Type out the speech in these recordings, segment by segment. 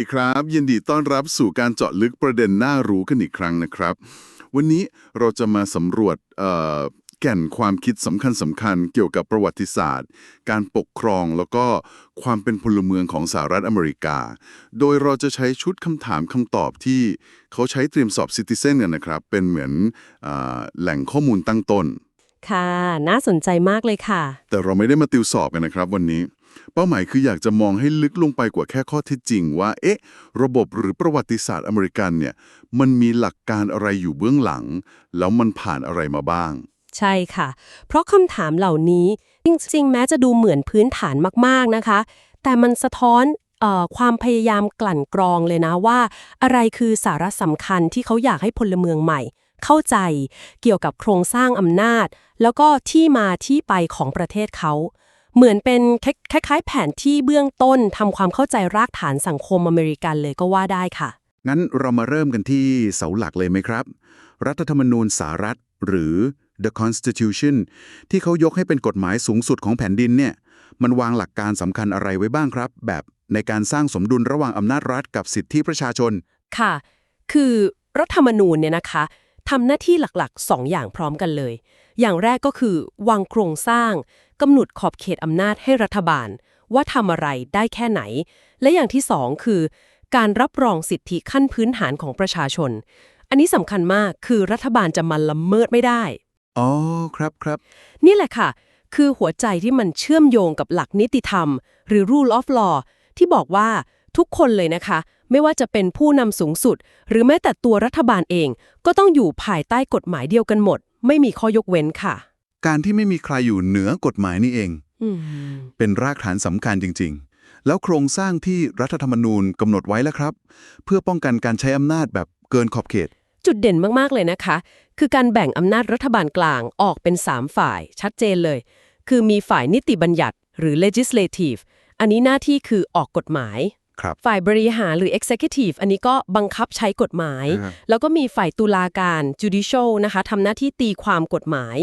ดีครับ ยินดีต้อนรับสู่การเจาะลึกประเด็นน่ารู้กันอีกครั้งนะครับ วันนี้เราจะมาสำรวจเอ่อแก่นความคิดสำคัญสำคัญๆเกี่ยวกับประวัติศาสตร์ การปกครองแล้วก็ความเป็นพลเมืองของสหรัฐอเมริกา โดยเราจะใช้ชุดคำถามคำตอบที่เขาใช้เตรียมสอบซิติเซนกันนะครับ เป็นเหมือนเออแหล่งข้อมูลตั้งต้น ค่ะ น่าสนใจมากเลยค่ะ แต่เราไม่ได้มาติวสอบกันนะครับวันนี้ เป้าหมายคืออยากจะมองให้ลึกลงไปกว่าแค่ข้อเท็จจริงว่า เอ๊ะ ระบบหรือประวัติศาสตร์อเมริกันเนี่ย มันมีหลักการอะไรอยู่เบื้องหลัง แล้วมันผ่านอะไรมาบ้าง ใช่ค่ะ เพราะคำถามเหล่านี้ จริงๆ แม้จะดูเหมือนพื้นฐานมากๆนะคะ แต่มันสะท้อนเออความพยายามกลั่นกรองเลยนะว่า อะไรคือสาระสำคัญที่เขาอยากให้พลเมืองใหม่ เข้าใจเกี่ยวกับโครงสร้างอำนาจ แล้วก็ที่มาที่ไปของประเทศเขา เหมือนเป็นคล้ายๆ แผนที่เบื้องต้นทำความเข้าใจรากฐานสังคมอเมริกันเลยก็ว่าได้ค่ะ งั้นเรามาเริ่มกันที่เสาหลักเลยไหมครับ รัฐธรรมนูญสหรัฐ หรือ the Constitution ที่เขายกให้เป็นกฎหมายสูงสุดของแผ่นดินเนี่ยมันวางหลักการสำคัญอะไรไว้บ้างครับ แบบในการสร้างสมดุลระหว่างอำนาจรัฐกับสิทธิประชาชน ค่ะ คือรัฐธรรมนูญเนี่ยนะคะทำหน้าที่หลักๆ 2 อย่างพร้อมกันเลย อย่างแรกก็คือวางโครงสร้าง กำหนดขอบเขตอำนาจให้รัฐบาล ว่าทำอะไรได้แค่ไหน และอย่างที่สองคือ การรับรองสิทธิขั้นพื้นฐานของประชาชน อันนี้สำคัญมากคือรัฐบาลจะมาละเมิดไม่ได้ อ๋อครับครับ นี่แหละค่ะ คือหัวใจที่มันเชื่อมโยงกับหลักนิติธรรม หรือ rule of law ที่บอกว่าทุกคนเลยนะคะ ไม่ว่าจะเป็นผู้นำสูงสุด หรือแม้แต่ตัวรัฐบาลเอง ก็ต้องอยู่ภายใต้กฎหมายเดียวกันหมด ไม่มีข้อยกเว้นค่ะ การที่ไม่มีใครอยู่เหนือกฎหมายนี่เองอืมเป็นรากฐานสำคัญจริง ๆ แล้วโครงสร้างที่รัฐธรรมนูญกำหนดไว้แล้วครับ เพื่อป้องกันการใช้อำนาจแบบเกินขอบเขต จุดเด่นมากๆเลยนะคะ คือการแบ่งอำนาจรัฐบาลกลางออกเป็น 3 ฝ่ายชัดเจนเลย คือมีฝ่ายนิติบัญญัติหรือ legislative อันนี้หน้าที่คือออกกฎหมายครับฝ่ายบริหารหรือ executive อันนี้ก็บังคับใช้กฎหมายอ่าแล้วก็มีฝ่ายตุลาการ judicial นะคะทำหน้าที่ตีความกฎหมาย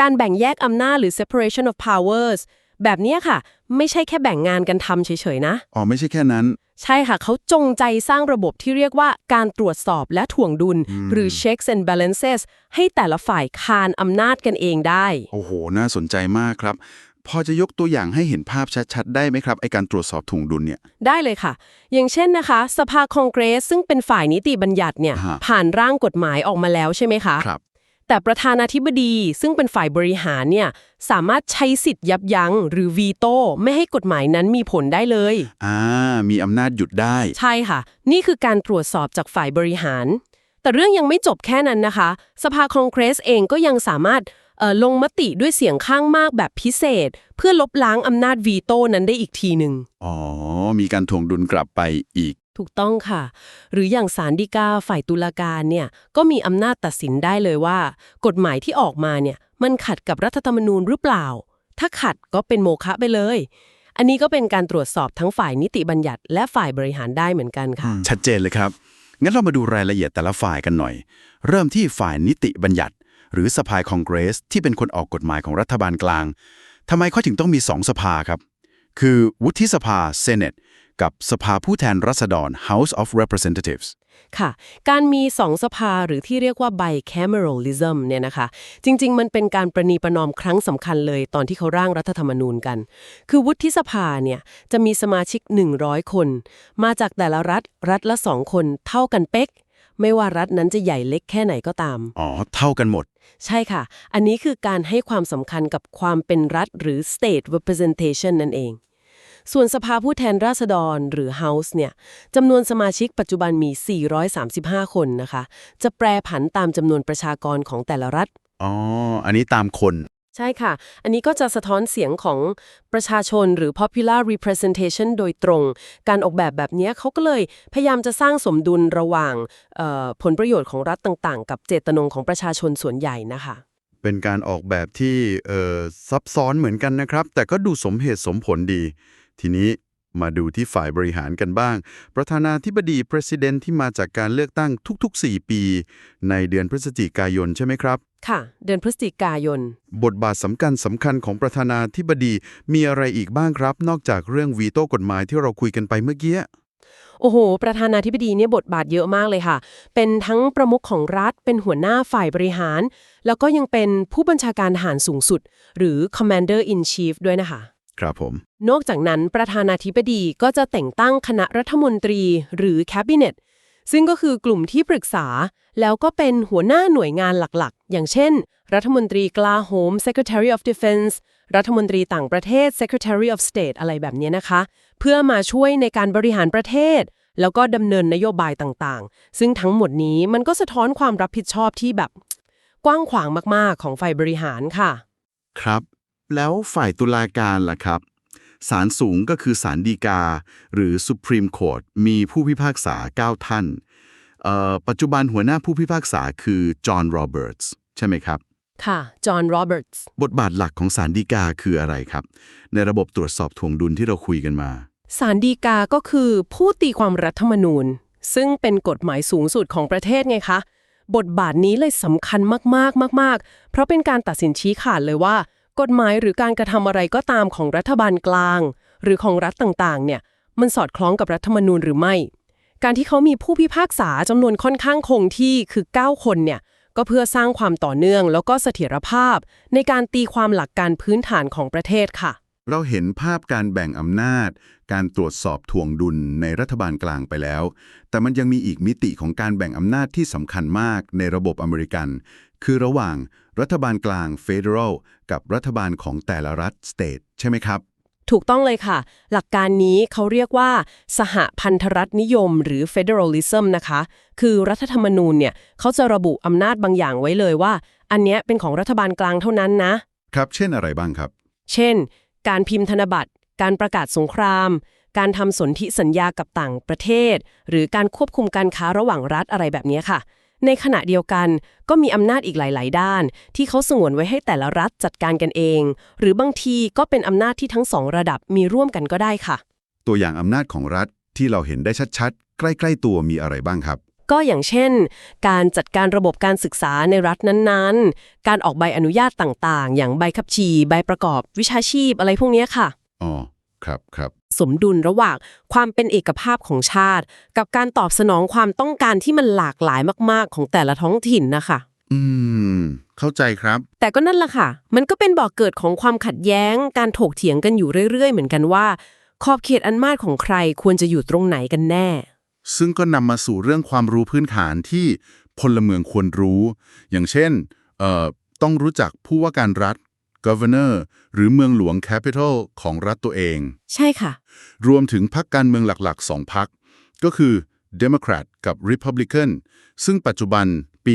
การแบ่งแยกอำนาจหรือ separation of powers แบบเนี้ยค่ะ ไม่ใช่แค่แบ่งงานกันทำเฉยๆนะ อ๋อ ไม่ใช่แค่นั้น ใช่ค่ะ เขาจงใจสร้างระบบที่เรียกว่าการตรวจสอบและถ่วงดุล หรือ checks and balances ให้แต่ละฝ่ายคานอำนาจกันเองได้ โอ้โห น่าสนใจมากครับ พอจะยกตัวอย่างให้เห็นภาพชัดๆ ได้ไหมครับ ไอการตรวจสอบถุงดุลเนี่ย ได้เลยค่ะ อย่างเช่นนะคะ สภาคองเกรสซึ่งเป็นฝ่ายนิติบัญญัติเนี่ยฮะผ่านร่างกฎหมายออกมาแล้วใช่ไหมคะครับ แต่ประธานาธิบดีซึ่งเป็นฝ่ายบริหารเนี่ยสามารถใช้สิทธิ์ยับยั้งหรือวีโต้ไม่ให้กฎหมายนั้นมีผลได้เลย อ่า มีอำนาจหยุดได้ ใช่ค่ะ นี่คือการตรวจสอบจากฝ่ายบริหาร แต่เรื่องยังไม่จบแค่นั้นนะคะ สภาคองเกรสเองก็ยังสามารถเอ่อลงมติด้วยเสียงข้างมากแบบพิเศษ เพื่อลบล้างอำนาจวีโต้นั้นได้อีกทีหนึ่งอ๋อ มีการถ่วงดุลกลับไปอีก ถูกต้องค่ะ หรืออย่างศาลฎีกาฝ่ายตุลาการเนี่ยก็มีอำนาจตัดสินได้เลยว่า กฎหมายที่ออกมาเนี่ยมันขัดกับรัฐธรรมนูญหรือเปล่า ถ้าขัดก็เป็นโมฆะไปเลย อันนี้ก็เป็นการตรวจสอบทั้งฝ่ายนิติบัญญัติ และฝ่ายบริหารได้เหมือนกันค่ะ ชัดเจนเลยครับ งั้นเรามาดูรายละเอียดแต่ละฝ่ายกันหน่อย เริ่มที่ฝ่ายนิติบัญญัติ หรือสภาคองเกรส ที่เป็นคนออกกฎหมายของรัฐบาลกลางทำไมเขาถึงต้องมีสองสภาครับ คือวุฒิสภา Senate กับสภาผู้แทนราษฎร House of Representatives ค่ะ การมีสองสภาหรือที่เรียกว่า bicameralism เนี่ยนะคะ จริง ๆ มันเป็นการประนีประนอมครั้งสำคัญเลยตอนที่เขาร่างรัฐธรรมนูญกัน คือวุฒิสภาเนี่ยจะมีสมาชิก 100 คน มาจากแต่ละรัฐรัฐละสองคนเท่ากันเป๊ก ไม่ว่ารัฐนั้นจะใหญ่เล็กแค่ไหนก็ตาม อ๋อ เท่ากันหมด ใช่ค่ะ อันนี้คือการให้ความสำคัญกับความเป็นรัฐหรือ state representation นั่นเอง ส่วนสภาผู้แทนราษฎรหรือ House เนี่ยจำนวนสมาชิกปัจจุบันมี 435 คนนะคะ จะแปรผันตามจำนวนประชากรของแต่ละรัฐ อ๋อ อันนี้ตามคน ใช่ค่ะ อันนี้ก็จะสะท้อนเสียงของประชาชนหรือ popular representation โดยตรง การออกแบบแบบเนี้ยเขาก็เลยพยายามจะสร้างสมดุลระหว่างเอ่อผลประโยชน์ของรัฐต่างๆ กับเจตจำนงของประชาชนส่วนใหญ่นะคะเป็นการออกแบบที่เอ่อซับซ้อนเหมือนกันนะครับ แต่ก็ดูสมเหตุสมผลดี ทีนี้มาดูที่ฝ่ายบริหารกันบ้าง ประธานาธิบดี President ที่มาจากการเลือกตั้งทุกๆ 4 ปี ในเดือนพฤศจิกายนใช่ไหมครับ ค่ะ เดือนพฤศจิกายน บทบาทสำคัญสำคัญของประธานาธิบดีมีอะไรอีกบ้างครับ นอกจากเรื่องวีโต้กฎหมายที่เราคุยกันไปเมื่อกี้ โอ้โห ประธานาธิบดีเนี่ยบทบาทเยอะมากเลยค่ะ เป็นทั้งประมุขของรัฐ เป็นหัวหน้าฝ่ายบริหาร แล้วก็ยังเป็นผู้บัญชาการทหารสูงสุด หรือ commander in chief ด้วยนะคะ ครับผม นอกจากนั้นประธานาธิบดีก็จะแต่งตั้งคณะรัฐมนตรีหรือ cabinet ซึ่งก็คือกลุ่มที่ปรึกษา แล้วก็เป็นหัวหน้าหน่วยงานหลักๆ อย่างเช่น รัฐมนตรีกลาโหม Secretary of Defense รัฐมนตรีต่างประเทศ Secretary of State อะไรแบบนี้นะคะ เพื่อมาช่วยในการบริหารประเทศ แล้วก็ดำเนินนโยบายต่างๆ ซึ่งทั้งหมดนี้มันก็สะท้อนความรับผิดชอบที่แบบ กว้างขวางมากๆของฝ่ายบริหารค่ะ ครับ แล้วฝ่ายตุลาการล่ะครับศาลสูงก็คือศาลฎีกา หรือ Supreme Court มีผู้พิพากษา 9 ท่านเอ่อปัจจุบันหัวหน้าผู้พิพากษาคือจอห์นโรเบิร์ตส์ใช่ไหมครับ ค่ะ จอห์นโรเบิร์ตส์บทบาทหลักของศาลฎีกาคืออะไรครับ ในระบบตรวจสอบทวงดุลที่เราคุยกันมาศาลฎีกาก็คือผู้ตีความรัฐธรรมนูญ ซึ่งเป็นกฎหมายสูงสุดของประเทศไงคะ บทบาทนี้เลยสำคัญมากๆมาก ๆ เพราะเป็นการตัดสินชี้ขาดเลยว่า กฎหมายหรือการกระทำอะไรก็ตามของรัฐบาลกลาง หรือของรัฐต่างๆ เนี่ย มันสอดคล้องกับรัฐธรรมนูญหรือไม่ การที่เขามีผู้พิพากษาจำนวนค่อนข้างคงที่คือ 9 คนเนี่ย ก็เพื่อสร้างความต่อเนื่อง แล้วก็เสถียรภาพ ในการตีความหลักการพื้นฐานของประเทศค่ะ เราเห็นภาพการแบ่งอำนาจ การตรวจสอบทวงดุลในรัฐบาลกลางไปแล้ว แต่มันยังมีอีกมิติของการแบ่งอำนาจที่สำคัญมากในระบบอเมริกัน คือระหว่างรัฐบาลกลาง Federal กับรัฐบาลของแต่ละรัฐ State ใช่ไหมครับ ถูกต้องเลยค่ะ หลักการนี้เขาเรียกว่า สหพันธรัฐนิยม หรือ federalism นะคะ คือรัฐธรรมนูญเนี่ยเขาจะระบุอำนาจบางอย่างไว้เลยว่า อันเนี้ยเป็นของรัฐบาลกลางเท่านั้นนะครับ เช่นอะไรบ้างครับ เช่น การพิมพ์ธนบัตร การประกาศสงคราม การทำสนธิสัญญากับต่างประเทศ หรือการควบคุมการค้าระหว่างรัฐอะไรแบบนี้ค่ะ ในขณะเดียวกันก็มีอำนาจอีกหลาย ๆ ด้าน ที่เขาสงวนไว้ให้แต่ละรัฐจัดการกันเอง หรือบางทีก็เป็นอำนาจที่ทั้งสองระดับมีร่วมกันก็ได้ค่ะ ตัวอย่างอำนาจของรัฐที่เราเห็นได้ชัด ๆ ใกล้ ๆ ตัวมีอะไรบ้างครับ ก็อย่างเช่น การจัดการระบบการศึกษาในรัฐนั้นๆ การออกใบอนุญาตต่างๆ อย่างใบขับขี่ใบประกอบวิชาชีพอะไรพวกเนี้ยค่ะ อ๋อ ครับครับ สมดุลระหว่างความเป็นเอกภาพของชาติ กับการตอบสนองความต้องการที่มันหลากหลายมากๆ ของแต่ละท้องถิ่นนะคะ อืม เข้าใจครับ แต่ก็นั่นแหละค่ะ มันก็เป็นบ่อกเกิดของความขัดแย้ง การถกเถียงกันอยู่เรื่อย ๆ เหมือนกันว่า ขอบเขตอันมาตของใครควรจะอยู่ตรงไหนกันแน่ ซึ่งก็นำมาสู่เรื่องความรู้พื้นฐานที่พลเมืองควรรู้ อย่างเช่นเอ่อต้องรู้จักผู้ว่าการรัฐ governor หรือเมืองหลวง capital ของรัฐตัวเอง ใช่ค่ะ รวมถึงพรรคการเมืองหลักๆสองพรรคก็คือ Democrat กับ Republican ซึ่งปัจจุบันปี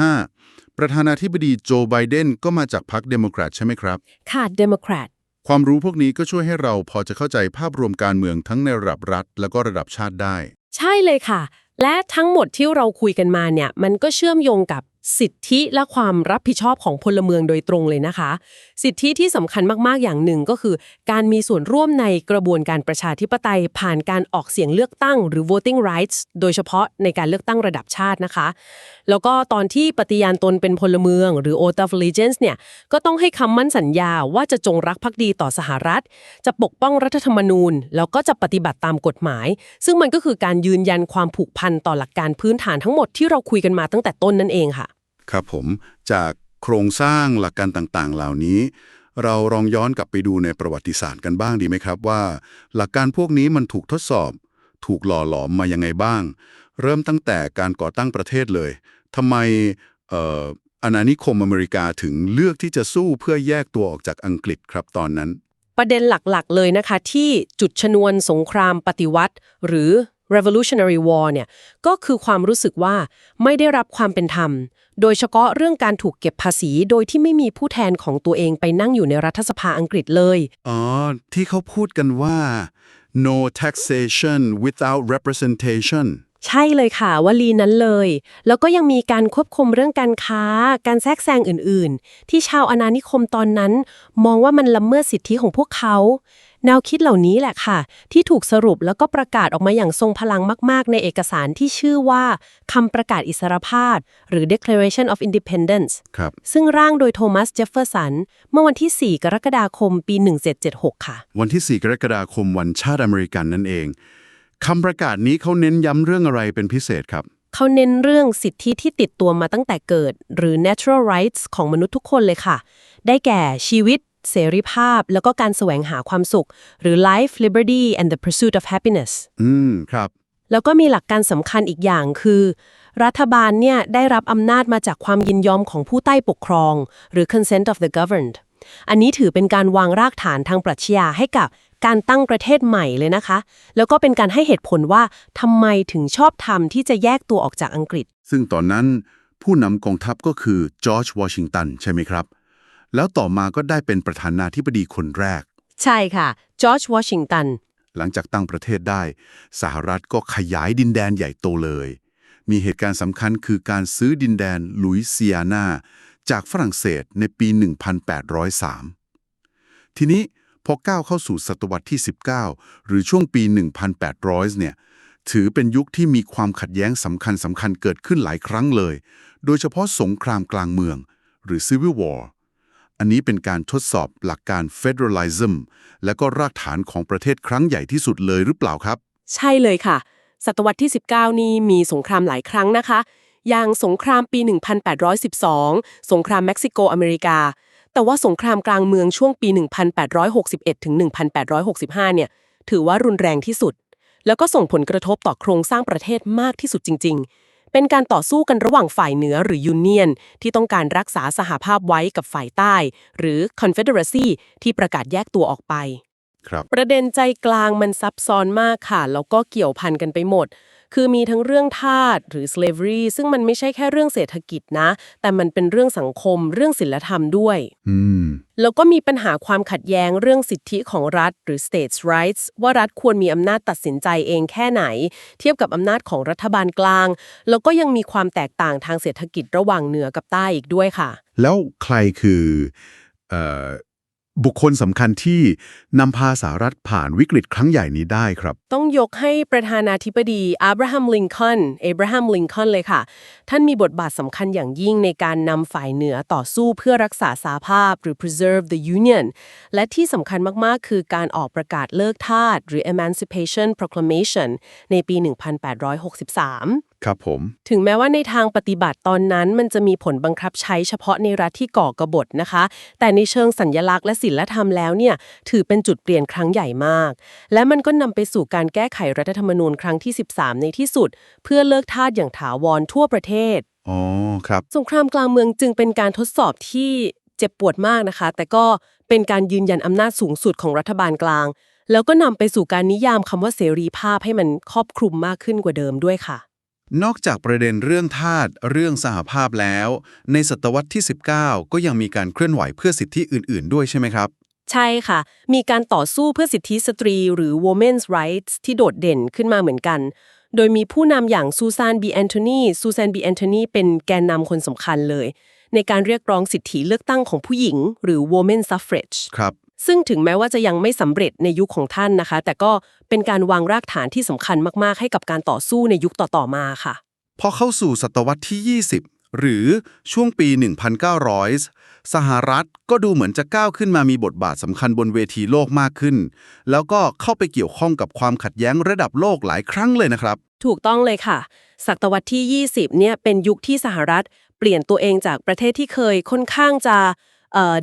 2025 ประธานาธิบดีโจไบเดนก็มาจากพรรค Democrat ใช่ไหมครับ ค่ะ Democrat ความรู้พวกนี้ก็ช่วยให้เราพอจะเข้าใจภาพรวมการเมืองทั้งในระดับรัฐ แล้วก็ระดับชาติได้ ใช่เลยค่ะ และทั้งหมดที่เราคุยกันมาเนี่ย มันก็เชื่อมโยงกับสิทธิและความรับผิดชอบของพลเมืองโดยตรงเลยนะคะ สิทธิที่สำคัญมากๆอย่างหนึ่งก็คือ การมีส่วนร่วมในกระบวนการประชาธิปไตย ผ่านการออกเสียงเลือกตั้ง หรือ voting rights โดยเฉพาะในการเลือกตั้งระดับชาตินะคะ แล้วก็ตอนที่ปฏิญาณตนเป็นพลเมือง หรือ oath of allegiance เนี่ยก็ต้องให้คำมั่นสัญญาว่าจะจงรักภักดีต่อสหรัฐ จะปกป้องรัฐธรรมนูญ แล้วก็จะปฏิบัติตามกฎหมาย ซึ่งมันก็คือการยืนยันความผูกพันต่อหลักการพื้นฐานทั้งหมดที่เราคุยกันมาตั้งแต่ต้นนั่นเองค่ะ ครับผมจากโครงสร้างหลักการต่างๆ เหล่านี้ เราลองย้อนกลับไปดูในประวัติศาสตร์กันบ้างดีไหมครับว่า หลักการพวกนี้มันถูกทดสอบ ถูกหล่อหลอมมายังไงบ้าง เริ่มตั้งแต่การก่อตั้งประเทศเลยทำไมอ่ออาณานิคมอเมริกาถึงเลือกที่จะสู้เพื่อแยกตัวออกจากอังกฤษครับตอนนั้น ประเด็นหลักๆ เลยนะคะที่จุดชนวนสงครามปฏิวัติ หรือ revolutionary war เนี่ยก็คือความรู้สึกว่าไม่ได้รับความเป็นธรรม โดยเฉพาะเรื่องการถูกเก็บภาษีโดยที่ไม่มีผู้แทนของตัวเองไปนั่งอยู่ในรัฐสภาอังกฤษเลย อ๋อ ที่เขาพูดกันว่า no taxation without representation ใช่เลยค่ะวลีนั้นเลย แล้วก็ยังมีการควบคุมเรื่องการค้า การแทรกแซงอื่นๆ ที่ชาวอาณานิคมตอนนั้น มองว่ามันละเมิดสิทธิของพวกเขา แนวคิดเหล่านี้แหละค่ะ ที่ถูกสรุปแล้วก็ประกาศออกมาอย่างทรงพลังมาก ๆ ในเอกสารที่ชื่อว่าคำประกาศอิสรภาพ หรือ Declaration of Independence ครับซึ่งร่างโดยโทมัสเจฟเฟอร์สันเมื่อวันที่ 4 กรกฎาคมปี 1776 ค่ะ วันที่ 4 กรกฎาคมวันชาติอเมริกันนั่นเอง คำประกาศนี้เขาเน้นย้ำเรื่องอะไรเป็นพิเศษครับ เขาเน้นเรื่องสิทธิที่ติดตัวมาตั้งแต่เกิด หรือ natural rights ของมนุษย์ทุกคนเลยค่ะ ได้แก่ชีวิต เสรีภาพ แล้วก็การแสวงหาความสุข หรือ life liberty and the pursuit of happiness อืม ครับ แล้วก็มีหลักการสำคัญอีกอย่างคือ รัฐบาลเนี่ยได้รับอำนาจมาจากความยินยอมของผู้ใต้ปกครอง หรือ consent of the governed อันนี้ถือเป็นการวางรากฐานทางปรัชญาให้กับ การตั้งประเทศใหม่เลยนะคะ แล้วก็เป็นการให้เหตุผลว่าทำไมถึงชอบทำที่จะแยกตัวออกจากอังกฤษ ซึ่งตอนนั้นผู้นำกองทัพก็คือจอร์จวอชิงตันใช่ไหมครับ แล้วต่อมาก็ได้เป็นประธานาธิบดีคนแรก ใช่ค่ะจอร์จวอชิงตันหลังจากตั้งประเทศได้ สหรัฐก็ขยายดินแดนใหญ่โตเลย มีเหตุการณ์สำคัญคือการซื้อดินแดนลุยเซียนา จากฝรั่งเศสในปี 1803 ทีนี้ พอก้าวเข้าสู่ศตวรรษที่ 19 หรือช่วงปี 1800 เนี่ย ถือเป็นยุคที่มีความขัดแย้งสำคัญสำคัญเกิดขึ้นหลายครั้งเลย โดยเฉพาะสงครามกลางเมือง หรือ Civil War อันนี้เป็นการทดสอบหลักการ Federalism และก็รากฐานของประเทศครั้งใหญ่ที่สุดเลยหรือเปล่าครับ ใช่เลยค่ะ ศตวรรษที่ 19 นี้มีสงครามหลายครั้งนะคะ อย่างสงครามปี 1812 สงครามเม็กซิโกอเมริกา แต่ว่าสงครามกลางเมืองช่วงปี 1861ถึง1865 เนี่ย ถือว่ารุนแรงที่สุด แล้วก็ส่งผลกระทบต่อโครงสร้างประเทศมากที่สุดจริง ๆ เป็นการต่อสู้กันระหว่างฝ่ายเหนือหรือยูเนียน ที่ต้องการรักษาสหภาพไว้กับฝ่ายใต้ หรือ Confederacy ที่ประกาศแยกตัวออกไป ครับ ประเด็นใจกลางมันซับซ้อนมากค่ะ แล้วก็เกี่ยวพันกันไปหมด คือมีทั้งเรื่องทาสหรือ slavery ซึ่งมันไม่ใช่แค่เรื่องเศรษฐกิจนะ แต่มันเป็นเรื่องสังคม เรื่องศิลธรรมด้วย อืม แล้วก็มีปัญหาความขัดแย้งเรื่องสิทธิของรัฐหรือ states rights ว่ารัฐควรมีอำนาจตัดสินใจเองแค่ไหน เทียบกับอำนาจของรัฐบาลกลาง แล้วก็ยังมีความแตกต่างทางเศรษฐกิจระหว่างเหนือกับใต้อีกด้วยค่ะ แล้วใครคือเอ่อ บุคคลสำคัญที่นำพาสหรัฐผ่านวิกฤตครั้งใหญ่นี้ได้ครับ ต้องยกให้ประธานาธิบดีอับราฮัมลิงคอนเอบราฮัมลิงคอนเลยค่ะ ท่านมีบทบาทสำคัญอย่างยิ่งในการนำฝ่ายเหนือต่อสู้เพื่อรักษาสาภาพ หรือ preserve the union และที่สำคัญมาก ๆ คือการออกประกาศเลิกทาสหรือ emancipation proclamation ในปี 1863 ครับผม ถึงแม้ว่าในทางปฏิบัติตอนนั้น มันจะมีผลบังคับใช้เฉพาะในรัฐที่ก่อกบฏนะคะ แต่ในเชิงสัญญลักษณ์และศิลธรรมแล้วเนี่ยถือเป็นจุดเปลี่ยนครั้งใหญ่มาก และมันก็นำไปสู่การแก้ไขรัฐธรรมนูญครั้งที่ 13 ในที่สุด เพื่อเลิกทาสอย่างถาวรทั่วประเทศอ๋อครับสงครามกลางเมืองจึงเป็นการทดสอบที่เจ็บปวดมากนะคะ แต่ก็เป็นการยืนยันอำนาจสูงสุดของรัฐบาลกลาง แล้วก็นำไปสู่การนิยามคำว่าเสรีภาพให้มันครอบคลุมมากขึ้นกว่าเดิมด้วยค่ะ นอกจากประเด็นเรื่องทาสเรื่องสหภาพแล้ว ในศตวรรษที่ 19 ก็ยังมีการเคลื่อนไหวเพื่อสิทธิอื่น ๆ ด้วยใช่ไหมครับ ใช่ค่ะ มีการต่อสู้เพื่อสิทธิสตรีหรือ women's rights ที่โดดเด่นขึ้นมาเหมือนกัน โดยมีผู้นำอย่างซูซานบีแอนโทนีซูซานบีแอนโทนีเป็นแกนนำคนสำคัญเลย ในการเรียกร้องสิทธิเลือกตั้งของผู้หญิง หรือ women suffrage ครับ ซึ่งถึงแม้ว่าจะยังไม่สำเร็จในยุคของท่านนะคะ แต่ก็เป็นการวางรากฐานที่สำคัญมากๆ ให้กับการต่อสู้ในยุคต่อๆมาค่ะ พอเข้าสู่ศตวรรษที่ 20 หรือช่วงปี 1900 สหรัฐก็ดูเหมือนจะก้าวขึ้นมามีบทบาทสำคัญบนเวทีโลกมากขึ้น แล้วก็เข้าไปเกี่ยวข้องกับความขัดแย้งระดับโลกหลายครั้งเลยนะครับ ถูกต้องเลยค่ะ ศตวรรษที่ 20 เนี่ยเป็นยุคที่สหรัฐเปลี่ยนตัวเองจากประเทศที่เคยค่อนข้างจะเอ่อ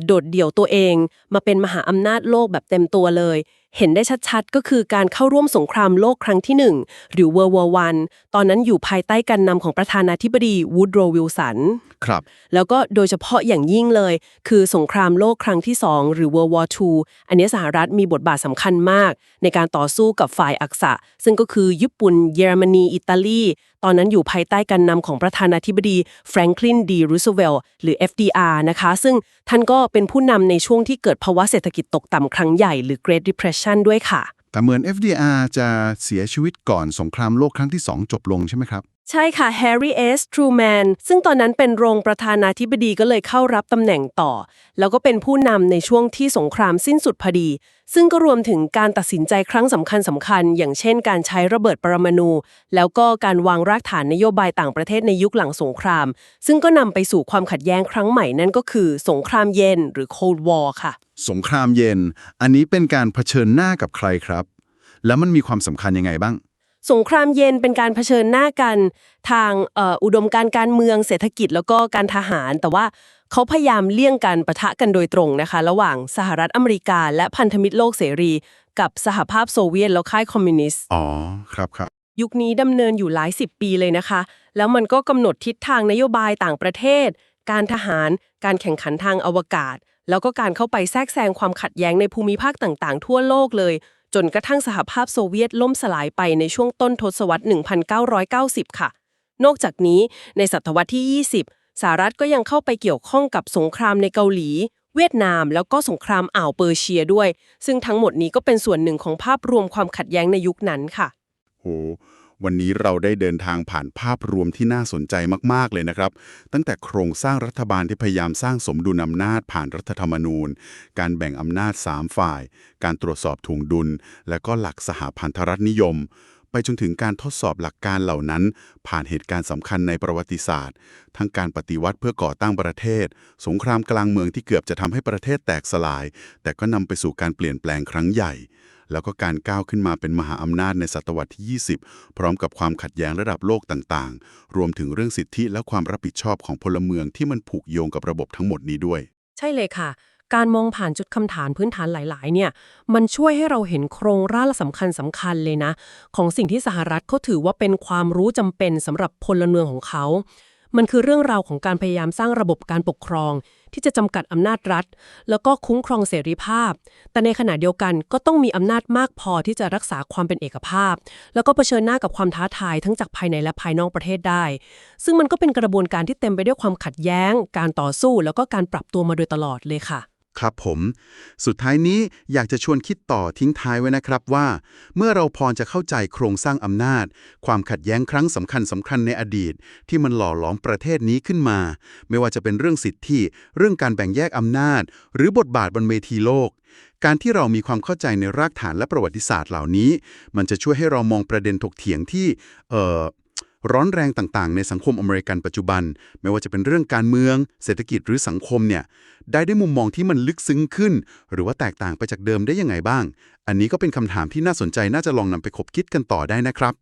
โดดเดี่ยวตัวเอง มาเป็นมหาอำนาจโลกแบบเต็มตัวเลย เห็นได้ชัดๆ ก็คือการเข้าร่วมสงครามโลกครั้งที่ 1 หรือ World War One ตอนนั้นอยู่ภายใต้การนำของประธานาธิบดีวูดโรวิลสันครับ แล้วก็โดยเฉพาะอย่างยิ่งเลย คือสงครามโลกครั้งที่ 2 หรือ World War II อันนี้สหรัฐมีบทบาทสำคัญมาก ในการต่อสู้กับฝ่ายอักษะ ซึ่งก็คือญี่ปุ่น เยอรมนี อิตาลี ตอนนั้นอยู่ภายใต้การนำของประธานาธิบดีแฟรงคลินดีรูสเวลล์หรือ FDR นะคะ ซึ่งท่านก็เป็นผู้นำในช่วงที่เกิดภาวะเศรษฐกิจตกต่ำครั้งใหญ่หรือ Great Depression ด้วยค่ะ แต่เหมือน FDR จะเสียชีวิตก่อนสงครามโลกครั้งที่ 2 จบลงใช่ไหมครับ ใช่ค่ะ Harry S. Truman ซึ่งตอนนั้นเป็นรองประธานาธิบดีก็เลยเข้ารับตำแหน่งต่อ แล้วก็เป็นผู้นำในช่วงที่สงครามสิ้นสุดพอดี ซึ่งก็รวมถึงการตัดสินใจครั้งสำคัญสำคัญ อย่างเช่นการใช้ระเบิดปรมาณูแล้วก็การวางรากฐานนโยบายต่างประเทศในยุคหลังสงคราม ซึ่งก็นำไปสู่ความขัดแย้งครั้งใหม่นั่นก็คือ สงครามเย็นหรือ Cold War ค่ะ สงครามเย็น อันนี้เป็นการเผชิญหน้ากับใครครับ แล้วมันมีความสำคัญยังไงบ้าง สงครามเย็นเป็นการเผชิญหน้ากันทางเอ่ออุดมการณ์การเมืองเศรษฐกิจแล้วก็การทหาร แต่ว่าเขาพยายามเลี่ยงการประทะกันโดยตรงนะคะ ระหว่างสหรัฐอเมริกา และพันธมิตรโลกเสรี กับสหภาพโซเวียตแล้วค่ายคอมมิวนิสต์อ๋อครับครับยุคนี้ดำเนินอยู่หลายสิบปีเลยนะคะ แล้วมันก็กำหนดทิศทางนโยบายต่างประเทศ การทหาร การแข่งขันทางอวกาศ แล้วก็การเข้าไปแทรกแซงความขัดแย้งในภูมิภาคต่าง ๆ ทั่วโลกเลย จนกระทั่งสหภาพโซเวียตล่มสลายไปในช่วงต้นทศวรรษ 1990 ค่ะ นอกจากนี้ในศตวรรษที่ 20 สหรัฐก็ยังเข้าไปเกี่ยวข้องกับสงครามในเกาหลี เวียดนาม แล้วก็สงครามอ่าวเปอร์เชียด้วย ซึ่งทั้งหมดนี้ก็เป็นส่วนหนึ่งของภาพรวมความขัดแย้งในยุคนั้นค่ะ โห วันนี้เราได้เดินทางผ่านภาพรวมที่น่าสนใจมาก ๆ เลยนะครับ ตั้งแต่โครงสร้างรัฐบาลที่พยายามสร้างสมดุลอำนาจผ่านรัฐธรรมนูญ การแบ่งอำนาจ 3 ฝ่าย การตรวจสอบถ่วงดุล และก็หลักสหพันธรัฐนิยม ไปจนถึงการทดสอบหลักการเหล่านั้น ผ่านเหตุการณ์สำคัญในประวัติศาสตร์ ทั้งการปฏิวัติเพื่อก่อตั้งประเทศ สงครามกลางเมืองที่เกือบจะทำให้ประเทศแตกสลาย แต่ก็นำไปสู่การเปลี่ยนแปลงครั้งใหญ่ แล้วก็การก้าวขึ้นมาเป็นมหาอำนาจในศตวรรษที่ 20 พร้อมกับความขัดแย้งระดับโลกต่างๆ รวมถึงเรื่องสิทธิและความรับผิดชอบของพลเมืองที่มันผูกโยงกับระบบทั้งหมดนี้ด้วย ใช่เลยค่ะ การมองผ่านจุดคำถามพื้นฐานหลาย ๆ เนี่ย มันช่วยให้เราเห็นโครงร่างสำคัญสำคัญเลยนะ ของสิ่งที่สหรัฐเขาถือว่าเป็นความรู้จำเป็นสำหรับพลเมืองของเขา มันคือเรื่องราวของการพยายามสร้างระบบการปกครอง ที่จะจำกัดอำนาจรัฐ แล้วก็คุ้มครองเสรีภาพ แต่ในขณะเดียวกันก็ต้องมีอำนาจมากพอที่จะรักษาความเป็นเอกภาพ แล้วก็เผชิญหน้ากับความท้าทายทั้งจากภายในและภายนอกประเทศได้ ซึ่งมันก็เป็นกระบวนการที่เต็มไปด้วยความขัดแย้ง การต่อสู้ แล้วก็การปรับตัวมาโดยตลอดเลยค่ะ ครับผม สุดท้ายนี้อยากจะชวนคิดต่อทิ้งท้ายไว้นะครับว่า เมื่อเราพอจะเข้าใจโครงสร้างอำนาจ ความขัดแย้งครั้งสำคัญสำคัญในอดีต ที่มันหล่อหลอมประเทศนี้ขึ้นมา ไม่ว่าจะเป็นเรื่องสิทธิ เรื่องการแบ่งแยกอำนาจ หรือบทบาทบนเวทีโลก การที่เรามีความเข้าใจในรากฐานและประวัติศาสตร์เหล่านี้ มันจะช่วยให้เรามองประเด็นถกเถียงที่ เอ่อ ร้อนแรงต่างๆ ในสังคมอเมริกันปัจจุบัน ไม่ว่าจะเป็นเรื่องการเมือง เศรษฐกิจหรือสังคมเนี่ยได้ได้มุมมองที่มันลึกซึ้งขึ้น หรือว่าแตกต่างไปจากเดิมได้ยังไงบ้าง อันนี้ก็เป็นคำถามที่น่าสนใจน่าจะลองนำไปคบคิดกันต่อได้นะครับ